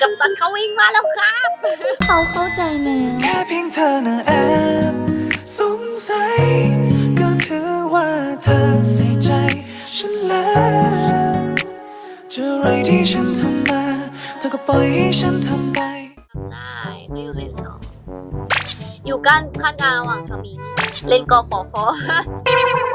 กับตันเขาวิ่งมาแล้วครับ เขาเข้าใจแล้วแค่เพียงเธอนะแอบสงสัยก็ถือว่าเธอใส่ใจฉันแล้วจะอะไรที่ฉันทำมาเธอก็ปล่อยให้ฉันทำไปได้ไม่อยู่เลนสองอยู่กันขั้นกลางระหว่างคามิงเล่นกอขอคอ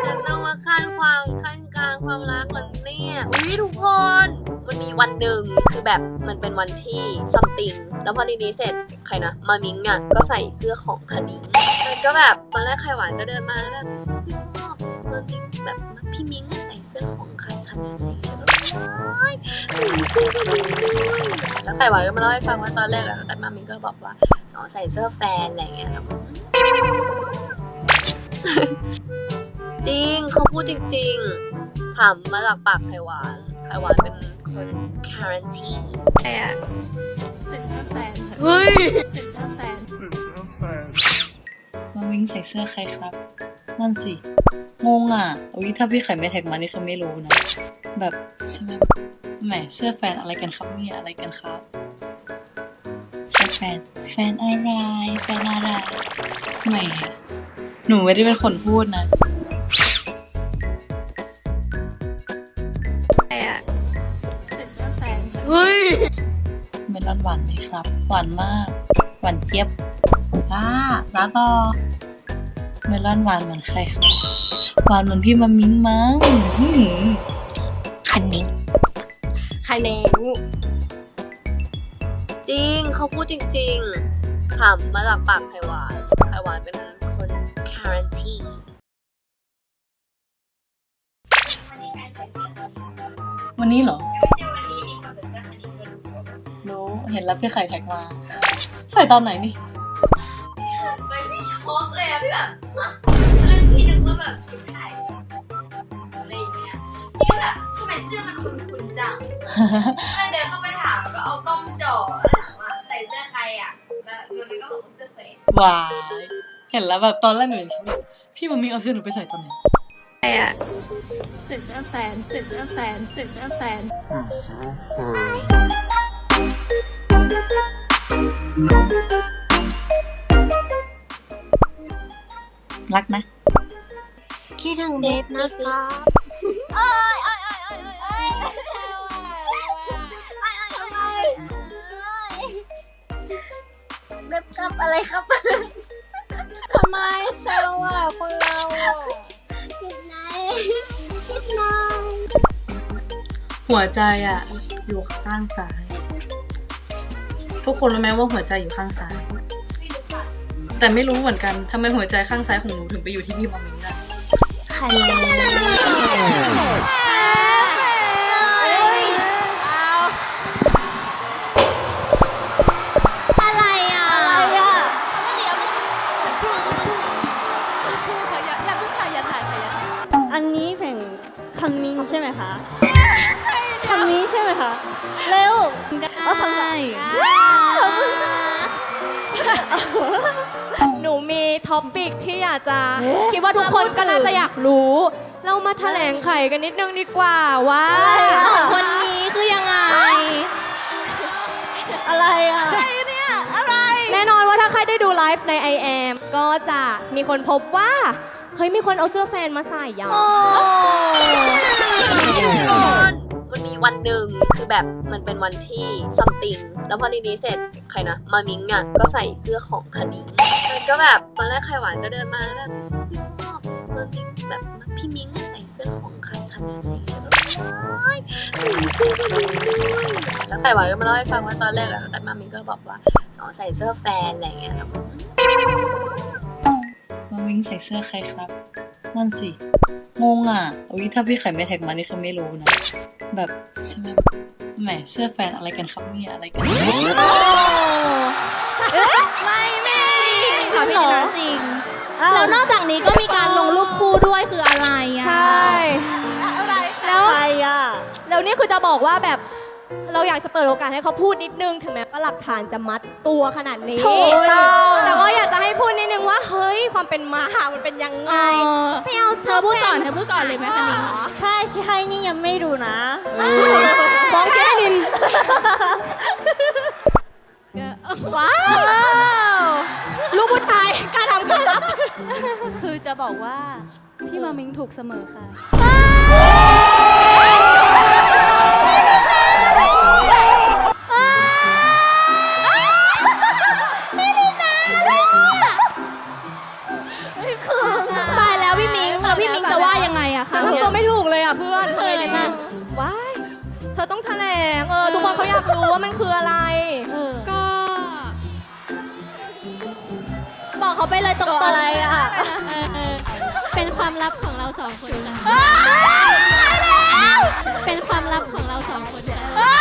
ฉันต้องมาขั้นความขั้นกลางความรักมันเนี่ยอุ้ยทุกคนมันมีวันหนึ่งคือแบบมันเป็นวันที่ซัมติงแล้วพอทีนี้เสร็จใครนะมามิงอะก็ใส่เสื้อของคณิงมันก็แบบตอนแรกไข่หวานก็เดินมาแล้วแบบพี่ฟอมามิงแบบพี่มิงอะใส่เสื้อของใครคณิงอะไรอย่างเงี้ยใส่เสื้อคณิงด้วยแล้วไข่หวานก็มาเล่าให้ฟังว่าตอนแรกอะแต่มามิงก็บอกว่าสองใส่เสื้อแฟนอะไรอย่างเงี้ยแล้วก็ จริง เขาพูดจริง ๆ ถามมาจากปากไขหวานไขหวานเป็นคนคารันทีแต่เป็นเสื้อแฟนเฮ้ยเป็นเสื้อแฟนมาวิ่งใส่เสื้อใครครับ นั่นสิ งงอะอุ้ยถ้าพี่ไข่ไม่แท็กมานี่คือไม่รู้นะ แบบใช่ไหมแหมเสื้อแฟนอะไรกันครับเนี่ยอะไรกันครับเสื้อแฟน แฟนอะไร แฟนอะไรแหมหนูไม่ได้เป็นคนพูดนะ หวานไหมครับ หวานมาก หวานเจี๊ยบล่าล่าต่อเมลอนหวานเหมือนใครครับหวานเหมือนพี่มามิงมั้งอื้อหือคันนิงใครเนวจริงเขาพูดจริงๆถามมาจากปากไขหวานไขหวานเป็นคนคารันทีวันนี้เหรอรู้ เห็นแล้วพี่ไข่แท็กมา ใส่ตอนไหนนี่ไม่ไม่ช็อกเลยอะพี่แบบแล้วพี่นึกว่าแบบชุดไทยอะไรอย่างเงี้ยพี่ก็แบบทำไมเสื้อมันคุ้นๆจังเลยเดินเข้าไปถามก็เอากล้องจ่อแล้วถามว่าใส่เสื้อใครอะแล้วมันก็บอกว่าเสื้อเฟซวายเห็นแล้วแบบตอนแรกหนูยังช็อกอยู่พี่มามิงเอาเสื้อหนูไปใส่ตอนไหนเป็นเสื้อแฟนเป็นเสื้อแฟนเป็นเสื้อแฟน รักนะ คิดถึงเบฟนะคะเอ้ยเอ้ยเอ้ยเอ้ยเอ้ยเอ้ยเบบกับอะไรครับทำไมเซลอะคนเราอะคิดไหนคิดไหนหัวใจอะ อยู่ข้างซ้าย ทุกคนรู้ไหมว่าหัวใจอยู่ข้างซ้าย แต่ไม่รู้เหมือนกันทำไมหัวใจข้างซ้ายของหนูถึงไปอยู่ที่พี่มามิงได้ ใคร คะ เร็วเอาทำไงหนูมีท็อปิกที่อยากจะ คิดว่าทุกคนก็น่าจะอยากรู้ เรามาแถลงไขกันนิดนึงดีกว่าว่าอะไรอะคนนี้คือยังไง อะไรอะอะไรเนี่ยอะไร แน่นอนว่าถ้าใครได้ดูไลฟ์ใน i อ m ก็จะมีคนพบว่า เฮ้ยมีคนเอาเสื้อแฟนมาใส่ยังทุกคนมันมี วันหนึ่งคือแบบมันเป็นวันที่ซัมติงแล้วพอทีนี้เสร็จใครนะมามิงอะก็ใส่เสื้อของคณิงมันก็แบบตอนแรกไข่หวานก็เดินมาแล้วแบบพี่ฟอบมามิงแบบพี่มิงใส่เสื้อของใครคณิงอะไรอย่างเงี้ยใส่เสื้อคณิงด้วยแล้วไข่หวานก็มาเล่าให้ฟังว่าตอนแรกอะแต่มามิงก็บอกว่าสองใส่เสื้อแฟนอะไรอย่างเงี้ยแล้วมาวิ่งใส่เสื้อใครครับนั่นสิงงอะอุ้ยถ้าพี่ไข่ไม่แท็กมานี่คือไม่รู้นะ แบบใช่ไหมแหมเสื้อแฟนอะไรกันครับเนี่ยอะไรกัน ไม่ไม่จริงค่ะพี่นะจริงอ้าวแล้วนอกจากนี้ก็มีการลงรูปคู่ด้วยคืออะไรอะใช่ แล้วใครอะ แล้วนี่คือจะบอกว่าแบบเราอยากจะเปิดโอกาสให้เขาพูดนิดนึง ถึงแม้ว่าหลักฐานจะมัดตัวขนาดนี้ถูกต้องแต่ก็อยาก ความเป็นมามันเป็นยังไง ไม่เอาเธอพูดก่อนเธอพูดก่อนเลยไหมคะนิ้ง ใช่ใช่นี่ยังไม่รู้นะ ฟ้องเชนนิน ว้าว ลูกผู้ชายการทำกล้ารับ คือจะบอกว่า พี่มามิงถูกเสมอค่ะ ว่ายังไงอะฉันทำตัวไม่ถูกเลยอะเพื่อนเคยกันนะว้ายเธอต้องแถลงเออทุกคนเขาอยากรู้ว่ามันคืออะไร ก็ บอกเขาไปเลยตรงตัวอะไรอะเป็นความลับของเราสองคนค่ะเป็นความลับของเราสองคนค่ะ